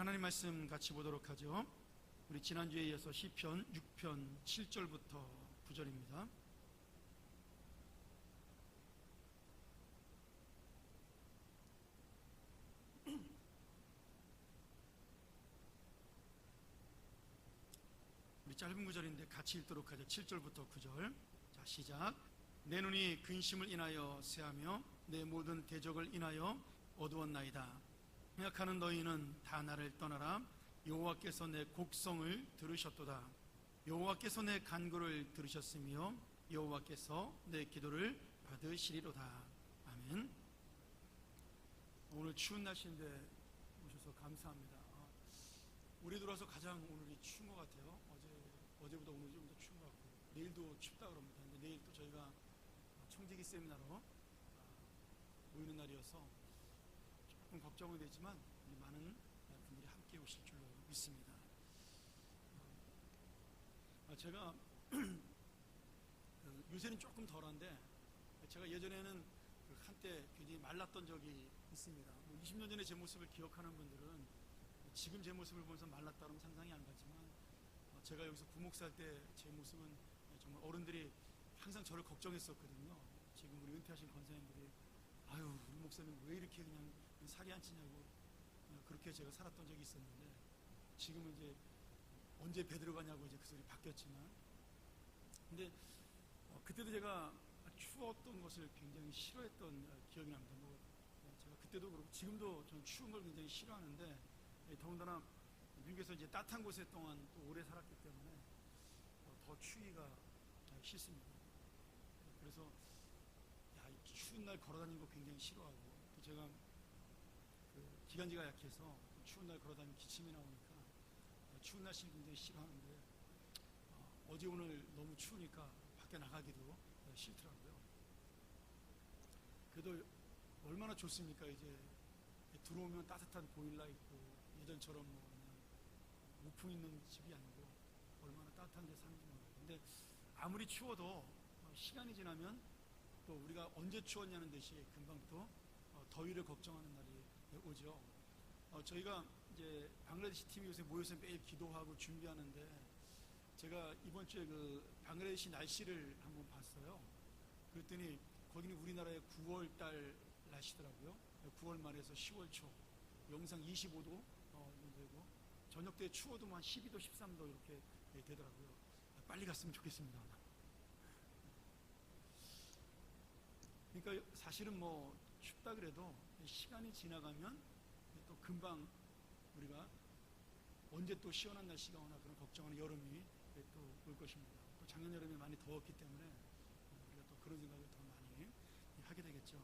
하나님 말씀 같이 보도록 하죠. 우리 지난주에 이어서 시편 6편 7절부터 9절입니다. 우리 짧은 구절인데 같이 읽도록 하죠. 7절부터 9절. 자, 시작. 내 눈이 근심을 인하여 쇠하며 내 모든 대적을 인하여 어두웠나이다. 생각하는 너희는 다 나를 떠나라. 여호와께서 내 곡성을 들으셨도다. 여호와께서 내 간구를 들으셨으며 여호와께서 내 기도를 받으시리로다. 아멘. 오늘 추운 날씨인데 오셔서 감사합니다. 아, 올해 들어서 가장 오늘이 추운 것 같아요. 어제 어제보다 오늘 좀 더 추운 것 같고 내일도 춥다 그럽니다. 근데 내일 또 저희가 청지기 세미나로 아, 모이는 날이어서 조금 걱정은 되지만 우리 많은 분들이 함께 오실 줄로 믿습니다. 아, 제가 그 요새는 조금 덜한데 제가 예전에는 그 한때 굉장히 말랐던 적이 있습니다. 뭐 20년 전에 제 모습을 기억하는 분들은 지금 제 모습을 보면서 말랐다 그러면 상상이 안 가지만 어, 제가 여기서 부목살 때 제 모습은 정말 어른들이 항상 저를 걱정했었거든요. 지금 우리 은퇴하신 권사님들이 아유 우리 목사님 왜 이렇게 그냥 살이 안 찌냐고 어, 그렇게 제가 살았던 적이 있었는데 지금은 이제 언제 배 들어가냐고 이제 그 소리 바뀌었지만 근데 어, 그때도 제가 추웠던 것을 굉장히 싫어했던 어, 기억이 납니다. 뭐 어, 제가 그때도 그렇고 지금도 저는 추운 걸 굉장히 싫어하는데 예, 더군다나 미국에서 이제 따뜻한 곳에 동안 또 오래 살았기 때문에 어, 더 추위가 어, 싫습니다. 그래서 야, 이 추운 날 걸어다니는 거 굉장히 싫어하고 또 제가 그 기관지가 약해서 추운 날 걸어다니면 기침이 나오니까 어, 추운 날씨를 굉장히 싫어하는데 어, 어제 오늘 너무 추우니까 밖에 나가기도 어, 싫더라고요. 그래도 얼마나 좋습니까? 이제 들어오면 따뜻한 보일러 있고 예전처럼 뭐 우풍 있는 집이 아니고 얼마나 따뜻한 데 사는지 모르겠어요. 근데 아무리 추워도 어, 시간이 지나면 또 우리가 언제 추웠냐는 듯이 금방 또 어, 더위를 걱정하는 날이 오죠. 어, 저희가 이제 방글라데시 팀이 요새 모여서 매일 기도하고 준비하는데 제가 이번 주에 그 방글라데시 날씨를 한번 봤어요. 그랬더니 거기는 우리나라의 9월 달 날씨더라고요. 9월 말에서 10월 초 영상 25도 어, 되고 저녁 때 추워도 한 12도, 13도 이렇게 예, 되더라고요. 빨리 갔으면 좋겠습니다. 그러니까 사실은 뭐 춥다 그래도 시간이 지나가면 또 금방 우리가 언제 또 시원한 날씨가 오나 그런 걱정하는 여름이 또 올 것입니다. 또 작년 여름에 많이 더웠기 때문에 우리가 또 그런 생각을 더 많이 하게 되겠죠.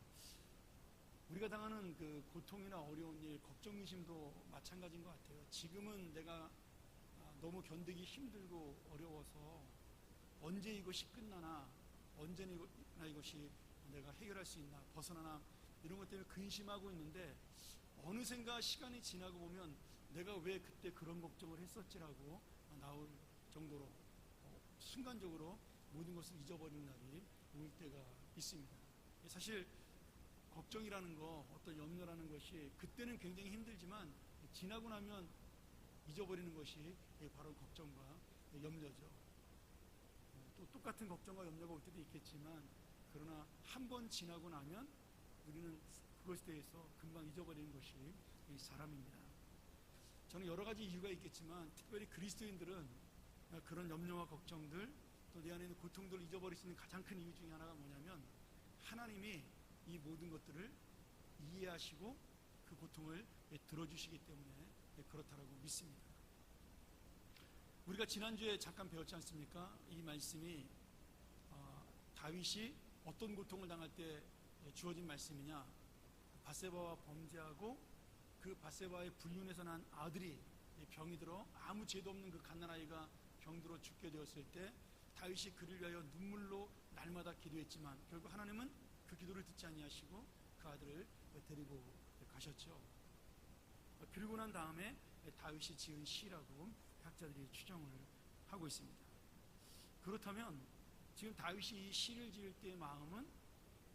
우리가 당하는 그 고통이나 어려운 일, 걱정, 의심도 마찬가지인 것 같아요. 지금은 내가 너무 견디기 힘들고 어려워서 언제 이것이 끝나나, 언제나 이것이 내가 해결할 수 있나, 벗어나나, 이런 것 때문에 근심하고 있는데, 어느샌가 시간이 지나고 보면 내가 왜 그때 그런 걱정을 했었지라고 나올 정도로 어, 순간적으로 모든 것을 잊어버리는 날이 올 때가 있습니다. 사실 걱정이라는 거, 어떤 염려라는 것이 그때는 굉장히 힘들지만 지나고 나면 잊어버리는 것이 바로 걱정과 염려죠. 또 똑같은 걱정과 염려가 올 때도 있겠지만 그러나 한 번 지나고 나면 우리는 그것에 대해서 금방 잊어버리는 것이 사람입니다. 저는 여러 가지 이유가 있겠지만 특별히 그리스도인들은 그런 염려와 걱정들 또 내 안에 있는 고통들을 잊어버릴 수 있는 가장 큰 이유 중에 하나가 뭐냐면 하나님이 이 모든 것들을 이해하시고 그 고통을 들어주시기 때문에 그렇다라고 믿습니다. 우리가 지난주에 잠깐 배웠지 않습니까? 이 말씀이 어, 다윗이 어떤 고통을 당할 때 주어진 말씀이냐? 바세바와 범죄하고 그 바세바의 불륜에서 난 아들이 병이 들어 아무 죄도 없는 그 갓난아이가 병들어 죽게 되었을 때 다윗이 그를 위하여 눈물로 날마다 기도했지만 결국 하나님은 그 기도를 듣지 아니하시고 그 아들을 데리고 가셨죠. 그리고 난 다음에 다윗이 지은 시라고 학자들이 추정을 하고 있습니다. 그렇다면 지금 다윗이 이 시를 지을 때의 마음은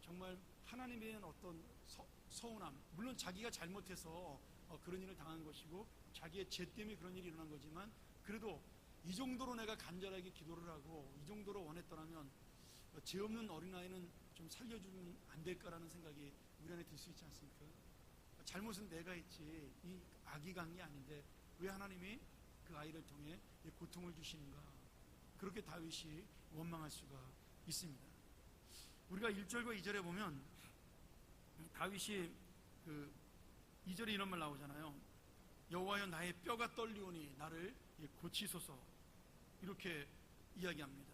정말 하나님에 대한 어떤 서, 운함 물론 자기가 잘못해서 그런 일을 당한 것이고 자기의 죄 때문에 그런 일이 일어난 거지만 그래도 이 정도로 내가 간절하게 기도를 하고 이 정도로 원했더라면 죄 없는 어린아이는 좀 살려주면 안 될까라는 생각이 우리 안에 들 수 있지 않습니까? 잘못은 내가 했지 이 아기가 한게 아닌데 왜 하나님이 그 아이를 통해 이 고통을 주시는가 그렇게 다윗이 원망할 수가 있습니다. 우리가 1절과 2절에 보면 다윗이 그 2절에 이런 말 나오잖아요. 여호와여 나의 뼈가 떨리오니 나를 고치소서 이렇게 이야기합니다.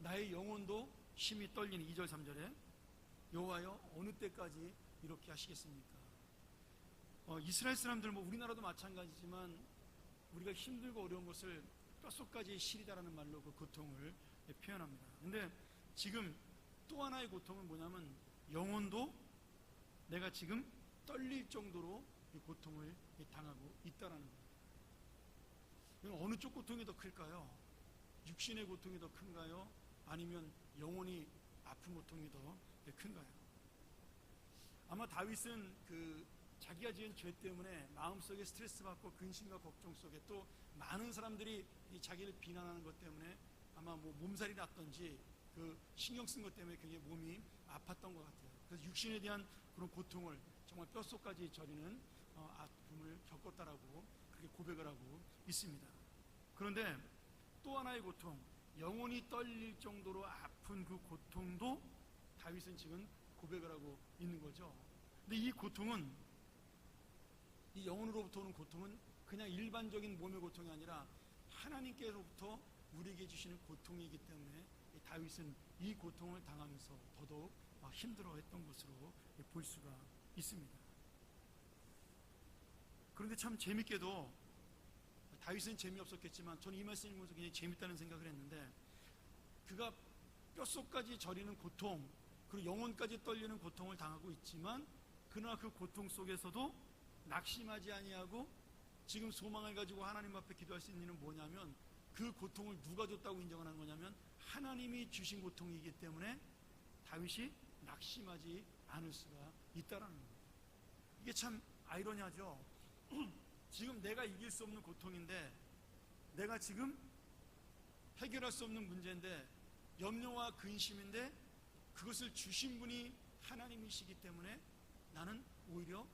나의 영혼도 심히 떨리는 2절 3절에 여호와여 어느 때까지 이렇게 하시겠습니까? 어, 이스라엘 사람들 뭐 우리나라도 마찬가지지만 우리가 힘들고 어려운 것을 뼛속까지 시리다라는 말로 그 고통을 표현합니다. 근데 지금 또 하나의 고통은 뭐냐면 영혼도 내가 지금 떨릴 정도로 이 고통을 당하고 있다라는 겁니다. 어느 쪽 고통이 더 클까요? 육신의 고통이 더 큰가요? 아니면 영혼이 아픈 고통이 더 큰가요? 아마 다윗은 그 자기가 지은 죄 때문에 마음속에 스트레스 받고 근심과 걱정 속에 또 많은 사람들이 자기를 비난하는 것 때문에 아마 뭐 몸살이 났던지 그 신경 쓴 것 때문에 굉장히 몸이 아팠던 것 같아요. 그래서 육신에 대한 그런 고통을 정말 뼛속까지 저리는 어, 아픔을 겪었다라고 그렇게 고백을 하고 있습니다. 그런데 또 하나의 고통, 영혼이 떨릴 정도로 아픈 그 고통도 다윗은 지금 고백을 하고 있는 거죠. 근데 이 고통은 이 영혼으로부터 오는 고통은 그냥 일반적인 몸의 고통이 아니라 하나님께로부터 우리에게 주시는 고통이기 때문에 다윗은 이 고통을 당하면서 더더욱 힘들어했던 것으로 볼 수가 있습니다. 그런데 참 재밌게도 다윗은 재미없었겠지만 저는 이 말씀 읽으면서 굉장히 재밌다는 생각을 했는데 그가 뼛속까지 저리는 고통 그리고 영혼까지 떨리는 고통을 당하고 있지만 그러나 그 고통 속에서도 낙심하지 아니하고 지금 소망을 가지고 하나님 앞에 기도할 수 있는 일은 뭐냐면 그 고통을 누가 줬다고 인정하는 거냐면 하나님이 주신 고통이기 때문에 다윗이 낙심하지 않을 수가 있다라는 겁니다. 이게 참 아이러니하죠. 지금 내가 이길 수 없는 고통인데 내가 지금 해결할 수 없는 문제인데 염려와 근심인데 그것을 주신 분이 하나님이시기 때문에 나는 오히려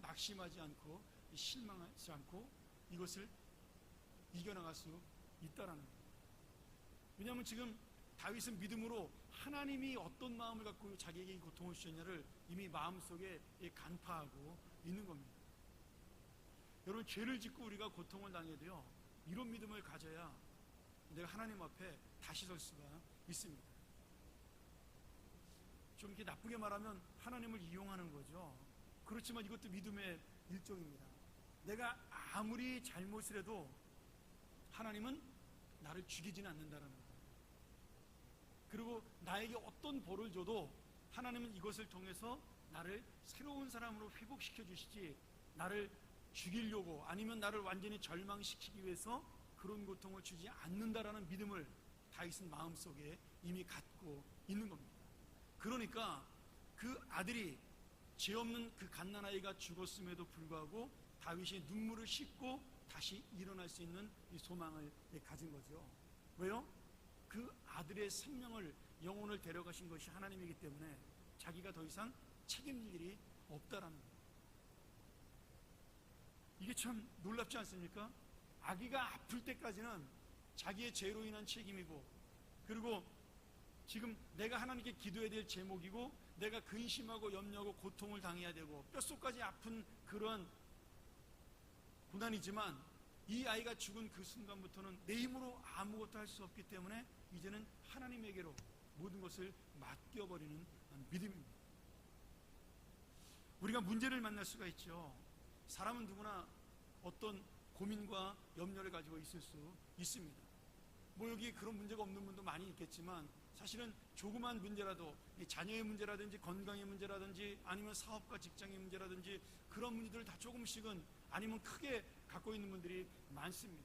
낙심하지 않고 실망하지 않고 이것을 이겨나갈 수 있다라는 거예요. 왜냐하면 지금 다윗은 믿음으로 하나님이 어떤 마음을 갖고 자기에게 이 고통을 주셨냐를 이미 마음속에 간파하고 있는 겁니다. 여러분 죄를 짓고 우리가 고통을 당해도요 이런 믿음을 가져야 내가 하나님 앞에 다시 설 수가 있습니다. 좀 이렇게 나쁘게 말하면 하나님을 이용하는 거죠. 그렇지만 이것도 믿음의 일종입니다. 내가 아무리 잘못을 해도 하나님은 나를 죽이지는 않는다는. 그리고 나에게 어떤 벌을 줘도 하나님은 이것을 통해서 나를 새로운 사람으로 회복시켜 주시지 나를 죽이려고 아니면 나를 완전히 절망시키기 위해서 그런 고통을 주지 않는다라는 믿음을 다윗은 마음속에 이미 갖고 있는 겁니다. 그러니까 그 아들이 죄 없는 그 갓난아이가 죽었음에도 불구하고 다윗이 눈물을 씻고 다시 일어날 수 있는 이 소망을 가진 거죠. 왜요? 그 아들의 생명을 영혼을 데려가신 것이 하나님이기 때문에 자기가 더 이상 책임질 일이 없다라는. 이게 참 놀랍지 않습니까? 아기가 아플 때까지는 자기의 죄로 인한 책임이고 그리고 지금 내가 하나님께 기도해야 될 제목이고 내가 근심하고 염려하고 고통을 당해야 되고 뼛속까지 아픈 그런 고난이지만 이 아이가 죽은 그 순간부터는 내 힘으로 아무것도 할 수 없기 때문에 이제는 하나님에게로 모든 것을 맡겨버리는 믿음입니다. 우리가 문제를 만날 수가 있죠. 사람은 누구나 어떤 고민과 염려를 가지고 있을 수 있습니다. 뭐 여기 그런 문제가 없는 분도 많이 있겠지만 사실은 조그만 문제라도 자녀의 문제라든지 건강의 문제라든지 아니면 사업과 직장의 문제라든지 그런 문제들을 다 조금씩은 아니면 크게 갖고 있는 분들이 많습니다.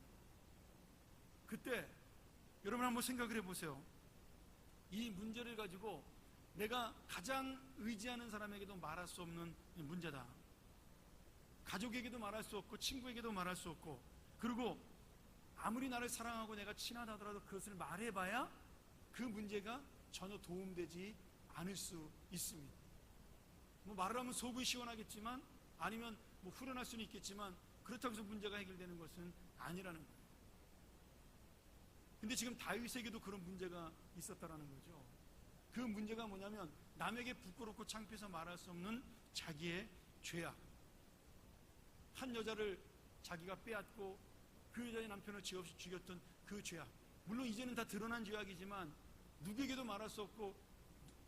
그때 여러분 한번 생각을 해보세요. 이 문제를 가지고 내가 가장 의지하는 사람에게도 말할 수 없는 문제다. 가족에게도 말할 수 없고 친구에게도 말할 수 없고 그리고 아무리 나를 사랑하고 내가 친하다더라도 그것을 말해봐야 그 문제가 전혀 도움되지 않을 수 있습니다. 뭐 말을 하면 속은 시원하겠지만 아니면 뭐 후련할 수는 있겠지만 그렇다고 해서 문제가 해결되는 것은 아니라는 거예요. 근데 지금 다윗에게도 그런 문제가 있었다라는 거죠. 그 문제가 뭐냐면 남에게 부끄럽고 창피해서 말할 수 없는 자기의 죄악. 한 여자를 자기가 빼앗고 그 여자의 남편을 죄 없이 죽였던 그 죄악. 물론 이제는 다 드러난 죄악이지만 누구에게도 말할 수 없고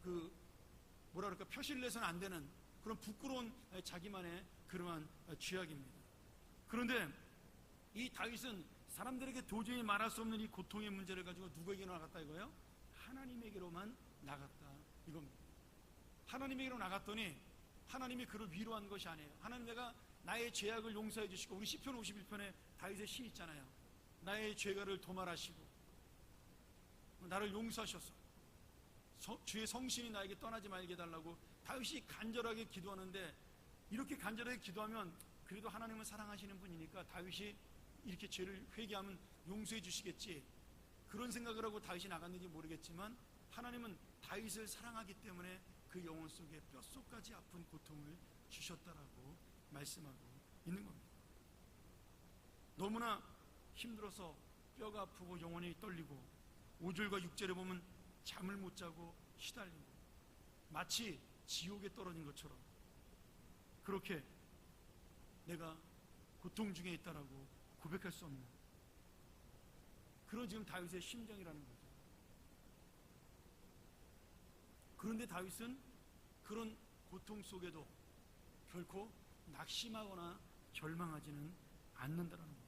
그 뭐라 그럴까 표시를 내서는 안 되는 그런 부끄러운 자기만의 그러한 죄악입니다. 그런데 이 다윗은 사람들에게 도저히 말할 수 없는 이 고통의 문제를 가지고 누구에게 나갔다 이거예요? 하나님에게로만 나갔다 이겁니다. 하나님에게로 나갔더니 하나님이 그를 위로한 것이 아니에요. 하나님 내가 나의 죄악을 용서해 주시고 우리 시편 51편에 다윗의 시 있잖아요. 나의 죄가를 도말하시고 나를 용서하셨어. 주의 성신이 나에게 떠나지 말게 해달라고 다윗이 간절하게 기도하는데 이렇게 간절하게 기도하면 그래도 하나님을 사랑하시는 분이니까 다윗이 이렇게 죄를 회개하면 용서해 주시겠지 그런 생각을 하고 다윗이 나갔는지 모르겠지만 하나님은 다윗을 사랑하기 때문에 그 영혼 속에 뼛속까지 아픈 고통을 주셨다라고 말씀하고 있는 겁니다. 너무나 힘들어서 뼈가 아프고 영혼이 떨리고 5절과 6절에 보면 잠을 못 자고 시달리고 마치 지옥에 떨어진 것처럼 그렇게 내가 고통 중에 있다라고 고백할 수 없는 그런 지금 다윗의 심정이라는 거죠. 그런데 다윗은 그런 고통 속에도 결코 낙심하거나 절망하지는 않는다는 거예요.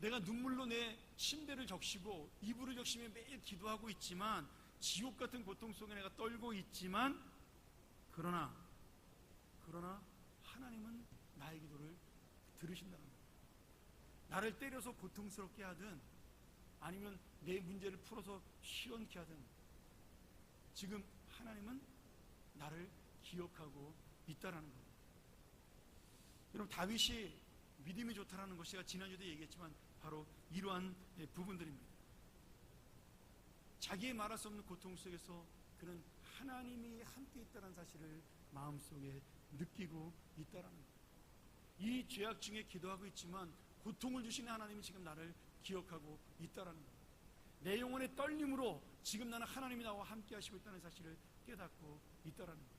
내가 눈물로 내 침대를 적시고 이불을 적시며 매일 기도하고 있지만 지옥 같은 고통 속에 내가 떨고 있지만 그러나 그러나 하나님은 나의 기도를 들으신다는 거예요. 나를 때려서 고통스럽게 하든 아니면 내 문제를 풀어서 시원케 하든 지금 하나님은 나를 기억하고 있다라는 거예요. 여러분 다윗이 믿음이 좋다라는 것이 가 지난주에도 얘기했지만 바로 이러한 부분들입니다. 자기의 말할 수 없는 고통 속에서 그는 하나님이 함께 있다는 사실을 마음속에 느끼고 있다라는 거예요. 이 죄악 중에 기도하고 있지만 고통을 주시는 하나님이 지금 나를 기억하고 있다라는 거예요. 내 영혼의 떨림으로 지금 나는 하나님이 나와 함께 하시고 있다는 사실을 깨닫고 있다라는 거예요.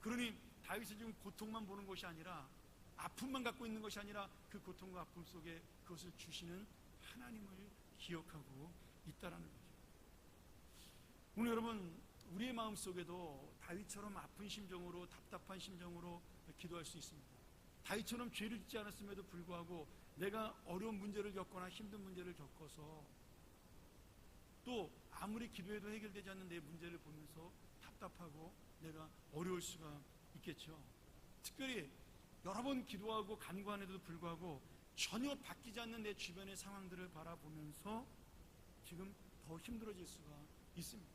그러니 다윗은 지금 고통만 보는 것이 아니라 아픔만 갖고 있는 것이 아니라 그 고통과 아픔 속에 그것을 주시는 하나님을 기억하고 있다라는 거죠. 오늘 여러분 우리의 마음 속에도 다윗처럼 아픈 심정으로 답답한 심정으로 기도할 수 있습니다. 다윗처럼 죄를 짓지 않았음에도 불구하고 내가 어려운 문제를 겪거나 힘든 문제를 겪어서 또 아무리 기도해도 해결되지 않는 내 문제를 보면서 답답하고 내가 어려울 수가 있겠죠. 특별히 여러 번 기도하고 간구한에도 불구하고 전혀 바뀌지 않는 내 주변의 상황들을 바라보면서 지금 더 힘들어질 수가 있습니다.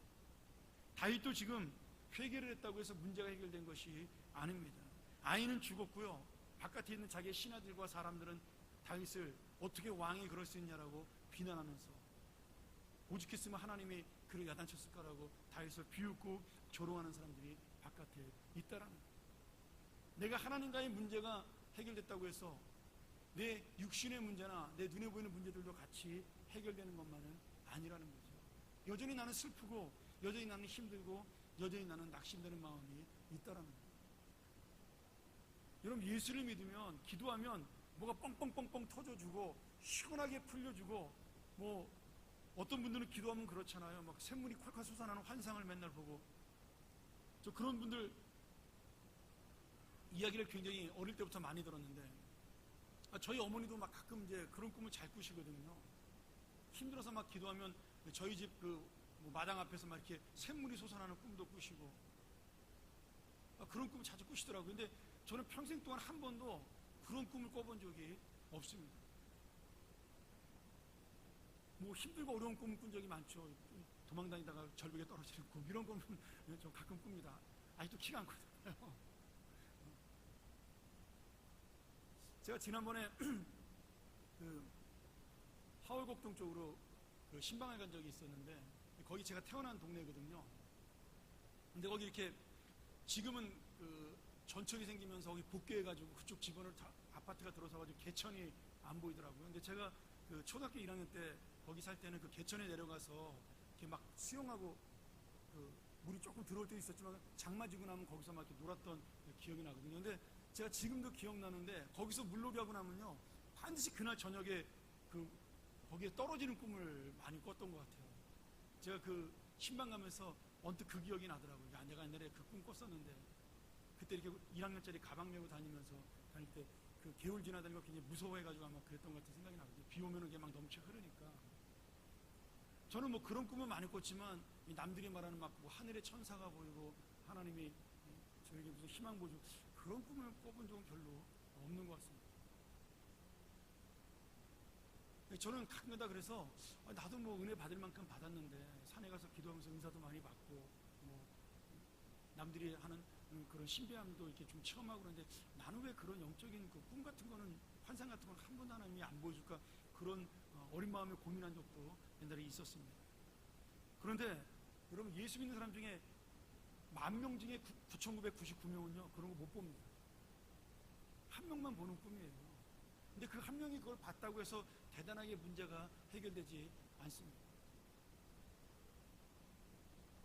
다윗도 지금 회개를 했다고 해서 문제가 해결된 것이 아닙니다. 아이는 죽었고요. 바깥에 있는 자기의 신하들과 사람들은 다윗을 어떻게 왕이 그럴 수 있냐라고 비난하면서 오직했으면 하나님이 그를 야단쳤을까라고 다윗을 비웃고 조롱하는 사람들이 바깥에 있다라는. 내가 하나님과의 문제가 해결됐다고 해서 내 육신의 문제나 내 눈에 보이는 문제들도 같이 해결되는 것만은 아니라는 거죠. 여전히 나는 슬프고 여전히 나는 힘들고 여전히 나는 낙심되는 마음이 있다라는 거예요. 여러분 예수를 믿으면 기도하면 뭐가 뻥뻥뻥뻥 터져주고 시원하게 풀려주고 뭐 어떤 분들은 기도하면 그렇잖아요. 막 샘물이 콸콸 솟아나는 환상을 맨날 보고 저 그런 분들 이야기를 굉장히 어릴 때부터 많이 들었는데 아, 저희 어머니도 막 가끔 이제 그런 꿈을 잘 꾸시거든요. 힘들어서 막 기도하면 저희 집그 뭐 마당 앞에서 막 이렇게 샘물이 솟아나는 꿈도 꾸시고 아, 그런 꿈을 자주 꾸시더라고요. 근데 저는 평생 동안 한 번도 그런 꿈을 꿔본 적이 없습니다. 뭐 힘들고 어려운 꿈을 꾼 적이 많죠. 도망다니다가 절벽에 떨어지는 꿈 이런 꿈은 좀 가끔 꿉니다. 아직도 키가 안 커요. 제가 지난번에 그 하월곡동 쪽으로 그 신방을 간 적이 있었는데 거기 제가 태어난 동네거든요. 근데 거기 이렇게 지금은 그 전철이 생기면서 거기 복귀해가지고 그쪽 집안을 다 아파트가 들어서가지고 개천이 안 보이더라고요. 근데 제가 그 초등학교 1학년 때 거기 살 때는 그 개천에 내려가서 이렇게 막 수영하고 그 물이 조금 들어올 때도 있었지만 장마 지고 나면 거기서 막 이렇게 놀았던 기억이 나거든요. 근데 제가 지금도 기억나는데 거기서 물놀이 하고 나면요 반드시 그날 저녁에 그 거기에 떨어지는 꿈을 많이 꿨던 것 같아요. 제가 그 신방 가면서 언뜻 그 기억이 나더라고요. 야, 내가 옛날에 그 꿈 꿨었는데 그때 이렇게 1학년짜리 가방 메고 다니면서 다닐 때 그 개울 지나다니는 거 굉장히 무서워해가지고 아마 그랬던 것 같은 생각이 나거든요. 비 오면은 이게 막 넘쳐 흐르니까. 저는 뭐 그런 꿈을 많이 꿨지만 이 남들이 말하는 막 뭐 하늘의 천사가 보이고 하나님이 저에게 무슨 희망 보주 그런 꿈을 꿔본 적은 별로 없는 것 같습니다. 저는 가끔가다 그래서 아, 나도 뭐 은혜 받을 만큼 받았는데 산에 가서 기도하면서 은사도 많이 받고 뭐 남들이 하는 그런 신비함도 이렇게 좀 체험하고 그러는데 나는 왜 그런 영적인 그 꿈 같은 거는 환상 같은 건한 번도 하나님이 안 보여줄까 그런 어, 어린 마음에 고민한 적도 옛날에 있었습니다. 그런데 여러분 예수 믿는 사람 중에 만 명 중에 9,999명은요 그런 거 못 봅니다. 한 명만 보는 꿈이에요. 근데 그 한 명이 그걸 봤다고 해서 대단하게 문제가 해결되지 않습니다.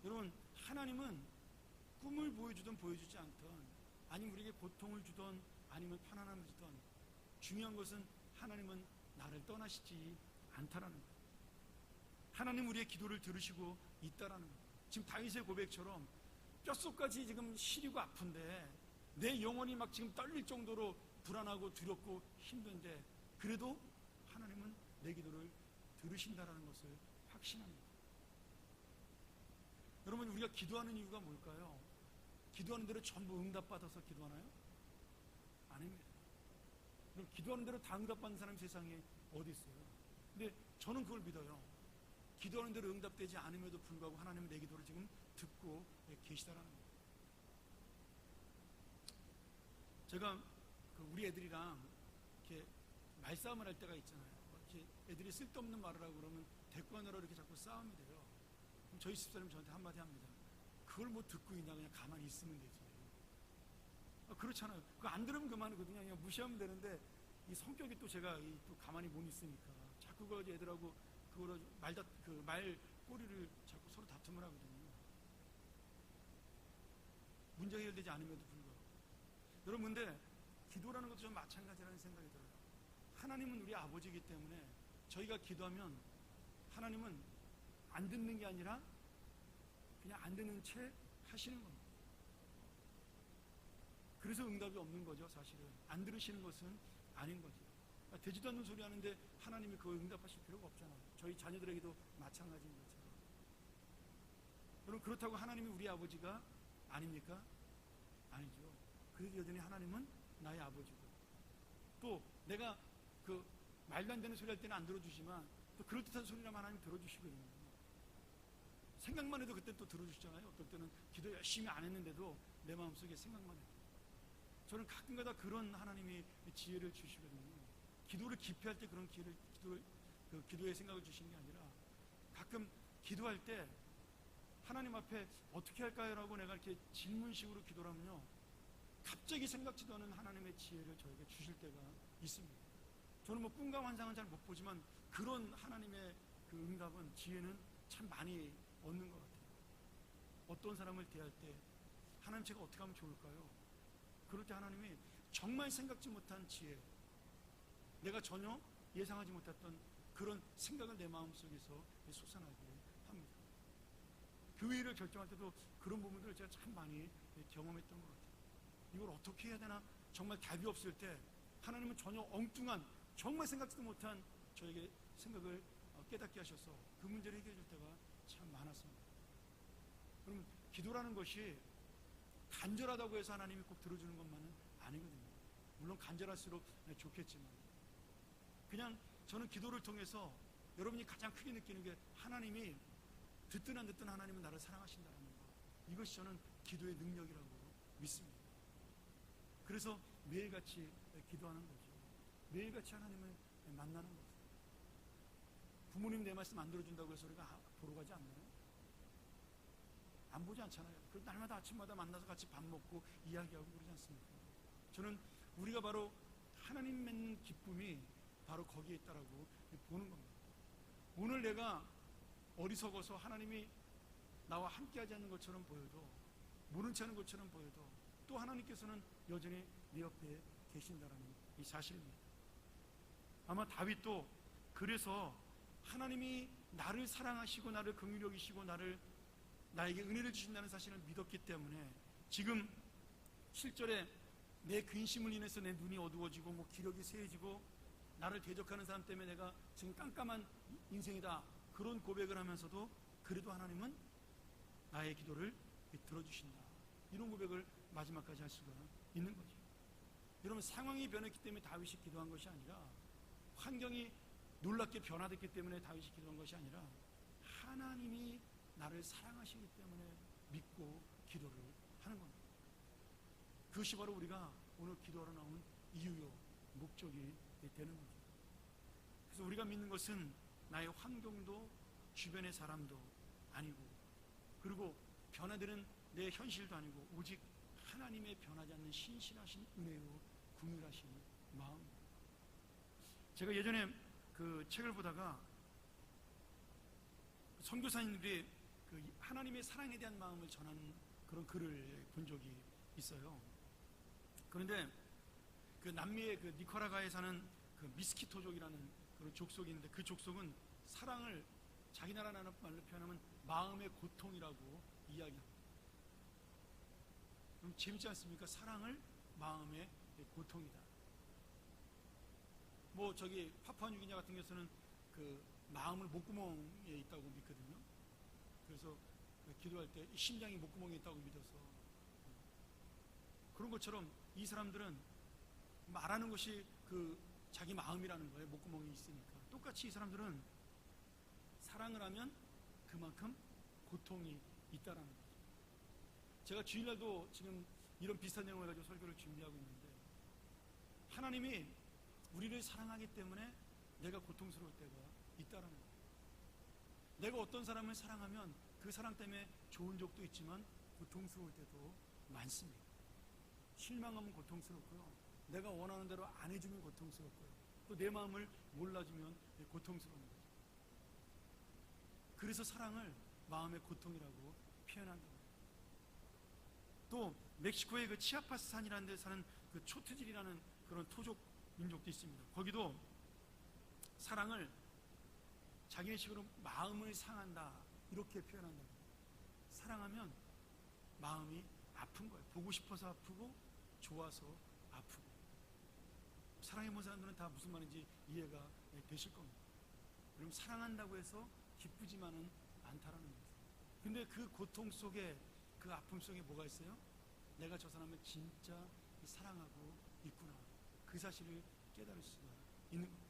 여러분 하나님은 꿈을 보여주든 보여주지 않던 아니면 우리에게 고통을 주던 아니면 편안함을 주던 중요한 것은 하나님은 나를 떠나시지 않다라는 것. 하나님 우리의 기도를 들으시고 있다라는 것. 지금 다윗의 고백처럼 뼛속까지 지금 시리고 아픈데 내 영혼이 막 지금 떨릴 정도로 불안하고 두렵고 힘든데 그래도 하나님은 내 기도를 들으신다라는 것을 확신합니다. 여러분 우리가 기도하는 이유가 뭘까요? 기도하는 대로 전부 응답받아서 기도하나요? 아닙니다. 그럼 기도하는 대로 다 응답받는 사람이 세상에 어디 있어요? 근데 저는 그걸 믿어요. 기도하는 대로 응답되지 않음에도 불구하고 하나님은 내 기도를 지금 듣고 계시다라는 거예요. 제가 그 우리 애들이랑 이렇게 말싸움을 할 때가 있잖아요. 이렇게 애들이 쓸데없는 말을 하고 그러면 대꾸하느라 이렇게 자꾸 싸움이 돼요. 그럼 저희 집사람 저한테 한마디 합니다. 그걸 뭐 듣고 있냐 그냥 가만히 있으면 되지. 아, 그렇잖아요. 그거 안 들으면 그만이거든요. 그냥 무시하면 되는데 이 성격이 또 제가 또 가만히 못 있으니까 자꾸 그 애들하고 그거로 말다 그 말 꼬리를 자꾸 서로 다툼을 하거든요. 문제가 해결되지 않음에도 불구하고 여러분 근데 기도라는 것도 좀 마찬가지라는 생각이 들어요. 하나님은 우리 아버지이기 때문에 저희가 기도하면 하나님은 안 듣는 게 아니라 그냥 안 듣는 채 하시는 겁니다. 그래서 응답이 없는 거죠, 사실은. 안 들으시는 것은 아닌 거죠. 그러니까 되지도 않는 소리 하는데 하나님이 그거 응답하실 필요가 없잖아요. 저희 자녀들에게도 마찬가지인 것처럼. 여러분, 그렇다고 하나님이 우리 아버지가 아닙니까? 아니죠. 그래도 여전히 하나님은 나의 아버지고. 또 내가 그 말도 안 되는 소리 할 때는 안 들어주지만 또 그럴듯한 소리라면 하나님 들어주시거든요. 생각만 해도 그때 또 들어주시잖아요. 어떨 때는 기도 열심히 안 했는데도 내 마음속에 생각만 해도. 저는 가끔가다 그런 하나님이 지혜를 주시거든요. 기도를 깊이 할 때 그런 기회를, 기도를, 그 기도의 생각을 주시는 게 아니라 가끔 기도할 때 하나님 앞에 어떻게 할까요?라고 내가 이렇게 질문식으로 기도를 하면요. 갑자기 생각지도 않은 하나님의 지혜를 저에게 주실 때가 있습니다. 저는 뭐 꿈과 환상은 잘 못 보지만 그런 하나님의 그 응답은 지혜는 참 많이 얻는 것 같아요. 어떤 사람을 대할 때 하나님 제가 어떻게 하면 좋을까요? 그럴 때 하나님이 정말 생각지 못한 지혜, 내가 전혀 예상하지 못했던 그런 생각을 내 마음속에서 솟아나게 합니다. 교회를 결정할 때도 그런 부분들을 제가 참 많이 경험했던 것 같아요. 이걸 어떻게 해야 되나 정말 답이 없을 때 하나님은 전혀 엉뚱한 정말 생각지도 못한 저에게 생각을 깨닫게 하셔서 그 문제를 해결해 줄 때가 참 많았습니다. 그럼 기도라는 것이 간절하다고 해서 하나님이 꼭 들어주는 것만은 아니거든요. 물론 간절할수록 좋겠지만 그냥 저는 기도를 통해서 여러분이 가장 크게 느끼는 게 하나님이 듣든 안 듣든 하나님은 나를 사랑하신다는 거. 이것이 저는 기도의 능력이라고 믿습니다. 그래서 매일같이 기도하는 거죠. 매일같이 하나님을 만나는 거죠. 부모님 내 말씀 안 들어준다고 해서 우리가 아, 보러 가지 않나요? 안 보지 않잖아요. 그 날마다 아침마다 만나서 같이 밥 먹고 이야기하고 그러지 않습니까? 저는 우리가 바로 하나님 맺는 기쁨이 바로 거기에 있다라고 보는 겁니다. 오늘 내가 어리석어서 하나님이 나와 함께하지 않는 것처럼 보여도 모른 채 하는 것처럼 보여도 또 하나님께서는 여전히 내 옆에 계신다라는 이 사실입니다. 아마 다윗도 그래서 하나님이 나를 사랑하시고 나를 긍휼히 여기시고 나를 나에게 은혜를 주신다는 사실을 믿었기 때문에 지금 실절에 내 근심을 인해서 내 눈이 어두워지고 뭐 기력이 쇠해지고 나를 대적하는 사람 때문에 내가 지금 깜깜한 인생이다 그런 고백을 하면서도 그래도 하나님은 나의 기도를 들어주신다. 이런 고백을 마지막까지 할 수가 있는 거죠. 여러분 상황이 변했기 때문에 다윗이 기도한 것이 아니라 환경이 놀랍게 변화됐기 때문에 다윗이 기도한 것이 아니라 하나님이 나를 사랑하시기 때문에 믿고 기도를 하는 겁니다. 그것이 바로 우리가 오늘 기도하러 나온 이유요, 목적이 되는 거죠. 그래서 우리가 믿는 것은 나의 환경도 주변의 사람도 아니고 그리고 변화되는 내 현실도 아니고 오직 하나님의 변하지 않는 신실하신 은혜로 궁휼하신 마음. 제가 예전에 그 책을 보다가 선교사님들이 그 하나님의 사랑에 대한 마음을 전하는 그런 글을 본 적이 있어요. 그런데 그 남미의 그 니카라과에 사는 그 미스키토족이라는 그런 족속인데 그 족속은 사랑을 자기 나라라는 말로 표현하면 마음의 고통이라고 이야기합니다. 그럼 재밌지 않습니까? 사랑을 마음의 고통이다. 뭐 저기 파푸아뉴기냐 같은 경우에는 그 마음을 목구멍에 있다고 믿거든요. 그래서 그 기도할 때 심장이 목구멍에 있다고 믿어서 그런 것처럼 이 사람들은 말하는 것이 그 자기 마음이라는 거예요. 목구멍이 있으니까. 똑같이 이 사람들은 사랑을 하면 그만큼 고통이 있다라는 거죠. 제가 주일날도 지금 이런 비슷한 내용을 가지고 설교를 준비하고 있는데 하나님이 우리를 사랑하기 때문에 내가 고통스러울 때가 있다라는 거예요. 내가 어떤 사람을 사랑하면 그 사랑 때문에 좋은 적도 있지만 고통스러울 때도 많습니다. 실망하면 고통스럽고요. 내가 원하는 대로 안 해주면 고통스럽고요. 또 내 마음을 몰라주면 고통스러운 거죠. 그래서 사랑을 마음의 고통이라고 표현한다. 또 멕시코의 그 치아파스 산이라는 데 사는 그 초트질이라는 그런 토족 민족도 있습니다. 거기도 사랑을 자기네 식으로 마음을 상한다 이렇게 표현한다. 사랑하면 마음이 아픈 거예요. 보고 싶어서 아프고 좋아서 아프고. 사랑해 본 사람들은 다 무슨 말인지 이해가 되실 겁니다. 그럼 사랑한다고 해서 기쁘지만은 않다라는 거예요. 근데 그 고통 속에 그 아픔 속에 뭐가 있어요? 내가 저 사람을 진짜 사랑하고 있구나. 그 사실을 깨달을 수가 있는 겁니다.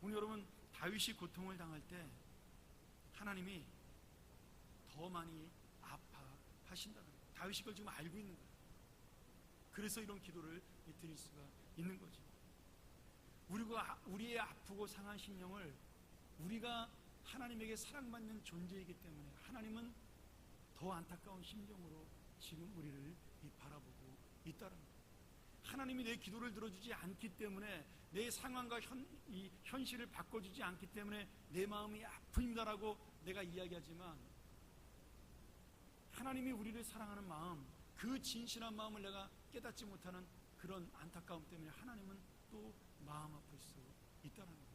오늘 여러분 다윗이 고통을 당할 때 하나님이 더 많이 아파하신다는 거예요. 다윗이 그걸 지금 알고 있는 거예요. 그래서 이런 기도를 드릴 수가 있는 거죠. 우리가 우리의 아프고 상한 심령을 우리가 하나님에게 사랑받는 존재이기 때문에 하나님은 더 안타까운 심정으로 지금 우리를 바라보고 있다는. 하나님이 내 기도를 들어주지 않기 때문에 내 상황과 현, 이 현실을 바꿔주지 않기 때문에 내 마음이 아픕니다라고 내가 이야기하지만 하나님이 우리를 사랑하는 마음, 그 진실한 마음을 내가 깨닫지 못하는 그런 안타까움 때문에 하나님은 또 마음 아플 수 있다는 거예요.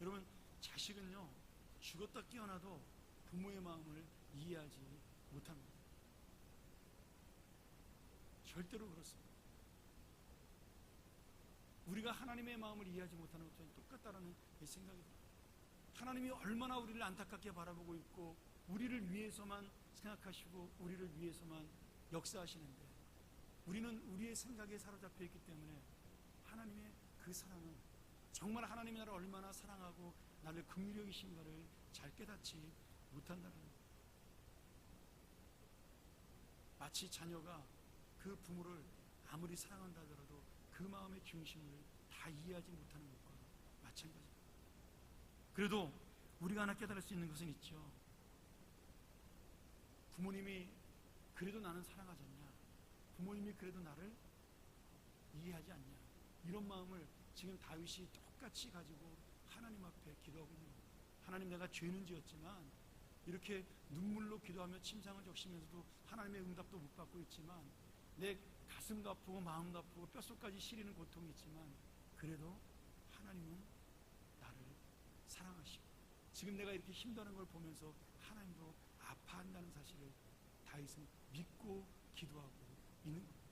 여러분, 자식은요, 죽었다 깨어나도 부모의 마음을 이해하지 못합니다. 절대로 그렇습니다. 우리가 하나님의 마음을 이해하지 못하는 것과 똑같다라는 생각이 듭니다. 하나님이 얼마나 우리를 안타깝게 바라보고 있고 우리를 위해서만 생각하시고 우리를 위해서만 역사하시는데 우리는 우리의 생각에 사로잡혀 있기 때문에 하나님의 그 사랑은 정말 하나님이 나를 얼마나 사랑하고 나를 긍휼히 여기신가를 잘 깨닫지 못한다는. 마치 자녀가 그 부모를 아무리 사랑한다 하더라도 그 마음의 중심을 다 이해하지 못하는 것과 마찬가지입니다. 그래도 우리가 하나 깨달을 수 있는 것은 있죠. 부모님이 그래도 나는 사랑하지 않냐? 부모님이 그래도 나를 이해하지 않냐? 이런 마음을 지금 다윗이 똑같이 가지고 하나님 앞에 기도하고 있는 겁니다. 하나님 내가 죄는 지었지만 이렇게 눈물로 기도하며 침상을 적시면서도 하나님의 응답도 못 받고 있지만 내 가슴도 아프고 마음도 아프고 뼛속까지 시리는 고통이 있지만 그래도 하나님은 나를 사랑하시고 지금 내가 이렇게 힘드는 걸 보면서 하나님도 아파한다는 사실을 다윗은 믿고 기도하고 있는 겁니다.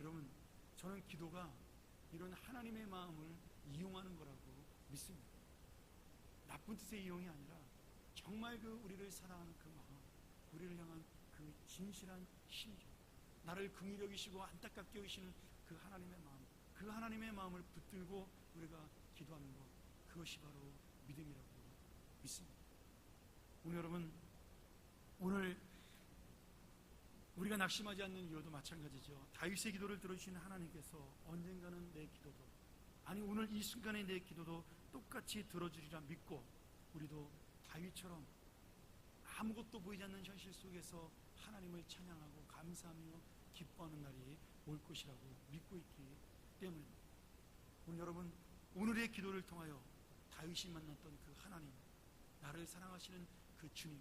여러분 저는 기도가 이런 하나님의 마음을 이용하는 거라고 믿습니다. 나쁜 뜻의 이용이 아니라 정말 그 우리를 사랑하는 그 마음, 우리를 향한 그 진실한 심정, 나를 긍휼히 여기시고 안타깝게 여기시는 그 하나님의 마음, 그 하나님의 마음을 붙들고 우리가 기도하는 것, 그것이 바로 믿음이라고 믿습니다. 오늘 여러분, 오늘 우리가 낙심하지 않는 이유도 마찬가지죠. 다윗의 기도를 들어주시는 하나님께서 언젠가는 내 기도도 아니 오늘 이 순간의 내 기도도 똑같이 들어주리라 믿고 우리도 다윗처럼 아무것도 보이지 않는 현실 속에서 하나님을 찬양하고 감사하며 기뻐하는 날이 올 것이라고 믿고 있기 때문입니다. 오늘 여러분 오늘의 기도를 통하여 다윗이 만났던 그 하나님 나를 사랑하시는 그 주님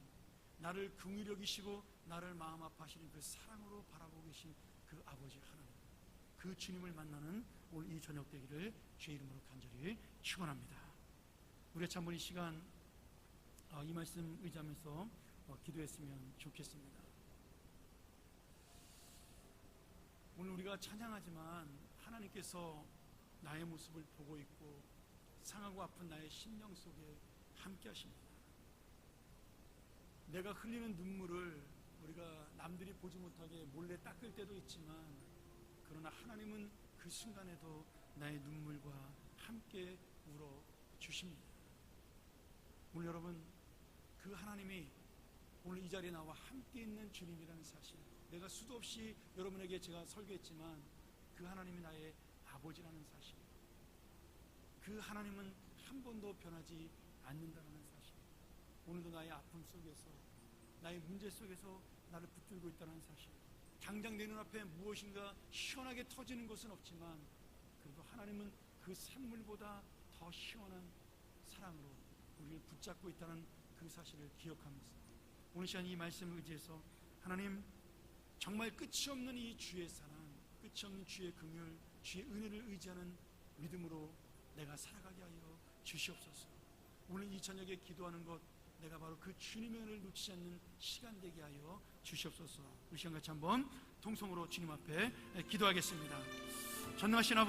나를 긍휼히 여기시고 나를 마음 아파하시는 그 사랑으로 바라보고 계신 그 아버지 하나님 그 주님을 만나는 오늘 이 저녁 되기를 주의 이름으로 간절히 축원합니다. 우리 참번 이 시간 어, 이 말씀 의지하면서 어, 기도했으면 좋겠습니다. 오늘 우리가 찬양하지만 하나님께서 나의 모습을 보고 있고 상하고 아픈 나의 심령 속에 함께 하십니다. 내가 흘리는 눈물을 우리가 남들이 보지 못하게 몰래 닦을 때도 있지만 그러나 하나님은 그 순간에도 나의 눈물과 함께 울어 주십니다. 오늘 여러분 그 하나님이 오늘 이 자리에 나와 함께 있는 주님이라는 사실 내가 수도 없이 여러분에게 제가 설교했지만 그 하나님이 나의 아버지라는 사실 그 하나님은 한 번도 변하지 않는다는 사실 오늘도 나의 아픔 속에서 나의 문제 속에서 나를 붙들고 있다는 사실 당장 내 눈앞에 무엇인가 시원하게 터지는 것은 없지만 그래도 하나님은 그 샘물보다 더 시원한 사랑으로 우리를 붙잡고 있다는 그 사실을 기억하면서 오늘 시간 이 말씀을 의지해서 하나님 정말 끝이 없는 이 주의 사랑, 끝이 없는 주의 긍휼, 주의 은혜를 의지하는 믿음으로 내가 살아가게 하여 주시옵소서. 오늘 이 저녁에 기도하는 것 내가 바로 그 주님의 은혜를 놓치지 않는 시간 되게 하여 주시옵소서. 우리 시간 같이 한번 통성으로 주님 앞에 기도하겠습니다. 전능하신 아버지